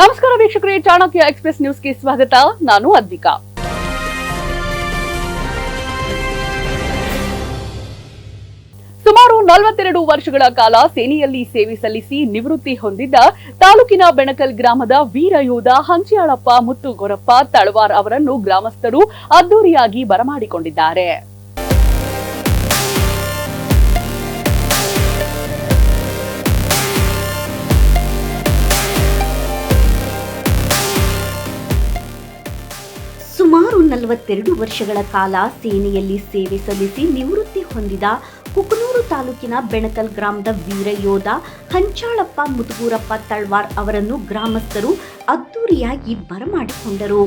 ನಮಸ್ಕಾರ ವೀಕ್ಷಕರೇ, ಚಾಣಕ್ಯ ಎಕ್ಸ್ಪ್ರೆಸ್ ನ್ಯೂಸ್ಗೆ ಸ್ವಾಗತ. ನಾನು ಅದ್ವಿಕಾ. ಸುಮಾರು ನಲವತ್ತೆರಡು ವರ್ಷಗಳ ಕಾಲ ಸೇನೆಯಲ್ಲಿ ಸೇವೆ ಸಲ್ಲಿಸಿ ನಿವೃತ್ತಿ ಹೊಂದಿದ್ದ ತಾಲೂಕಿನ ಬೆಣಕಲ್ ಗ್ರಾಮದ ವೀರ ಯೋಧ ಹಂಚಿಯಾಳಪ್ಪ ಮುತ್ತುಗೊರಪ್ಪ ತಳವಾರ್ ಅವರನ್ನು ಗ್ರಾಮಸ್ಥರು ಅದ್ದೂರಿಯಾಗಿ ಬರಮಾಡಿಕೊಂಡಿದ್ದಾರೆ. ನಲವತ್ತೆರಡು ವರ್ಷಗಳ ಕಾಲ ಸೇನೆಯಲ್ಲಿ ಸೇವೆ ಸಲ್ಲಿಸಿ ನಿವೃತ್ತಿ ಹೊಂದಿದ ಕುಕನೂರು ತಾಲೂಕಿನ ಬೆಣಕಲ್ ಗ್ರಾಮದ ವೀರ ಯೋಧ ಹಂಚಾಳಪ್ಪ ಮುದುಗೂರಪ್ಪ ತಳ್ವಾರ್ ಅವರನ್ನು ಗ್ರಾಮಸ್ಥರು ಅದ್ದೂರಿಯಾಗಿ ಬರಮಾಡಿಕೊಂಡರು.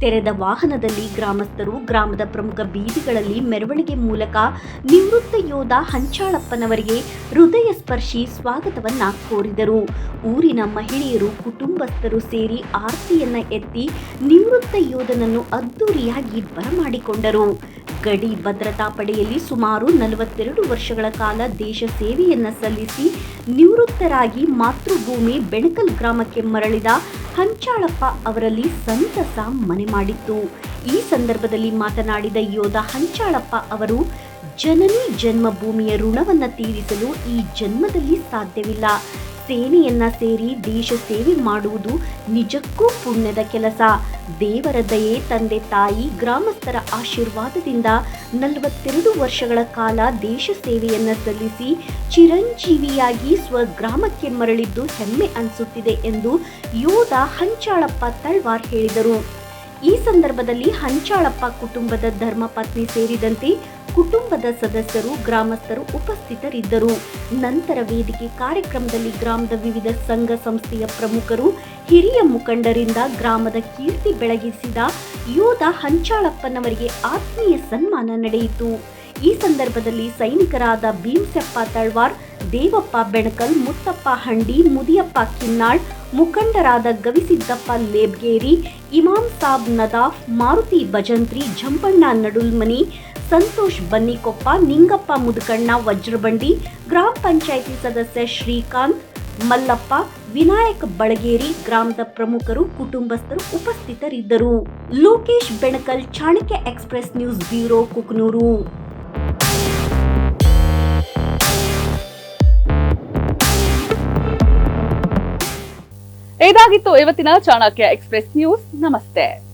ತೆರೆದ ವಾಹನದಲ್ಲಿ ಗ್ರಾಮಸ್ಥರು ಗ್ರಾಮದ ಪ್ರಮುಖ ಬೀದಿಗಳಲ್ಲಿ ಮೆರವಣಿಗೆ ಮೂಲಕ ನಿವೃತ್ತ ಯೋಧ ಹಂಚಾಳಪ್ಪನವರಿಗೆ ಹೃದಯ ಸ್ಪರ್ಶಿ ಸ್ವಾಗತವನ್ನ ಕೋರಿದರು. ಊರಿನ ಮಹಿಳೆಯರು ಕುಟುಂಬಸ್ಥರು ಸೇರಿ ಆರತಿಯನ್ನ ಎತ್ತಿ ನಿವೃತ್ತ ಯೋಧನನ್ನು ಅದ್ದೂರಿಯಾಗಿ ಬರಮಾಡಿಕೊಂಡರು. ಗಡಿ ಭದ್ರತಾ ಪಡೆಯಲ್ಲಿ ಸುಮಾರು ನಲವತ್ತೆರಡು ವರ್ಷಗಳ ಕಾಲ ದೇಶ ಸೇವೆಯನ್ನ ಸಲ್ಲಿಸಿ ನಿವೃತ್ತರಾಗಿ ಮಾತೃಭೂಮಿ ಬೆಣಕಲ್ ಗ್ರಾಮಕ್ಕೆ ಮರಳಿದ ಹಂಚಾಳಪ್ಪ ಅವರಲ್ಲಿ ಸಂತಸ ಮನೆ ಮಾಡಿತ್ತು. ಈ ಸಂದರ್ಭದಲ್ಲಿ ಮಾತನಾಡಿದ ಯೋಧ ಹಂಚಾಳಪ್ಪ ಅವರು, ಜನನಿ ಜನ್ಮಭೂಮಿಯ ಋಣವನ್ನು ತೀರಿಸಲು ಈ ಜನ್ಮದಲ್ಲಿ ಸಾಧ್ಯವಿಲ್ಲ. ಸೇನೆಯನ್ನ ಸೇರಿ ದೇಶ ಸೇವೆ ಮಾಡುವುದು ನಿಜಕ್ಕೂ ಪುಣ್ಯದ ಕೆಲಸ. ದೇವರ ದಯೆ, ತಂದೆ, ತಾಯಿ, ಗ್ರಾಮಸ್ಥರ ಆಶೀರ್ವಾದದಿಂದ ನಲವತ್ತೆರಡು ವರ್ಷಗಳ ಕಾಲ ದೇಶ ಸೇವೆಯನ್ನ ಸಲ್ಲಿಸಿ ಚಿರಂಜೀವಿಯಾಗಿ ಸ್ವಗ್ರಾಮಕ್ಕೆ ಮರಳಿದ್ದು ಹೆಮ್ಮೆ ಅನಿಸುತ್ತಿದೆ ಎಂದು ಯೋಧ ಹಂಚಾಳಪ್ಪ ತಳ್ವಾರ್ ಹೇಳಿದರು. ಈ ಸಂದರ್ಭದಲ್ಲಿ ಹಂಚಾಳಪ್ಪ ಕುಟುಂಬದ ಧರ್ಮಪತ್ನಿ ಸೇರಿದಂತೆ ಕುಟುಂಬದ ಸದಸ್ಯರು, ಗ್ರಾಮಸ್ಥರು ಉಪಸ್ಥಿತರಿದ್ದರು. ನಂತರ ವೇದಿಕೆ ಕಾರ್ಯಕ್ರಮದಲ್ಲಿ ಗ್ರಾಮದ ವಿವಿಧ ಸಂಘ ಸಂಸ್ಥೆಯ ಪ್ರಮುಖರು, ಹಿರಿಯ ಮುಖಂಡರಿಂದ ಗ್ರಾಮದ ಕೀರ್ತಿ ಬೆಳಗಿಸಿದ ಯೋಧ ಹಂಚಾಳಪ್ಪನವರಿಗೆ ಆತ್ಮೀಯ ಸನ್ಮಾನ ನಡೆಯಿತು. ಈ ಸಂದರ್ಭದಲ್ಲಿ ಸೈನಿಕರಾದ ಭೀಮ್ಸೆಪ್ಪ ತಳ್ವಾರ್, ದೇವಪ್ಪ ಬೆಣಕಲ್, ಮುತ್ತಪ್ಪ ಹಂಡಿ, ಮುದಿಯಪ್ಪ ಕಿನ್ನಾಳ್, ಮುಖಂಡರಾದ ಗವಿಸಿದ್ದಪ್ಪ ಲೇಬ್ಗೇರಿ, ಇಮಾಮ್ ಸಾಬ್ ನದಾಫ್, ಮಾರುತಿ ಭಜಂತ್ರಿ ಜಂಪಣ್ಣ ನಡುಲ್ಮನಿ ಸಂತೋಷ್ ಬನ್ನಿಕೊಪ್ಪ, ನಿಂಗಪ್ಪ ಮುದುಕಣ್ಣ, ವಜ್ರಬಂಡಿ, ಗ್ರಾಮ ಪಂಚಾಯಿತಿ ಸದಸ್ಯ ಶ್ರೀಕಾಂತ್, ಮಲ್ಲಪ್ಪ, ವಿನಾಯಕ್ ಬಳಗೇರಿ ಗ್ರಾಮದ ಪ್ರಮುಖರು, ಕುಟುಂಬಸ್ಥರು ಉಪಸ್ಥಿತರಿದ್ದರು. Lokesh Benakal, Chanakya express news bureau, Kuknur. ಇದಾಗಿತ್ತು ಇವತ್ತಿನ ಚಾಣಕ್ಯ ಎಕ್ಸ್ಪ್ರೆಸ್ ನ್ಯೂಸ್. ನಮಸ್ತೆ.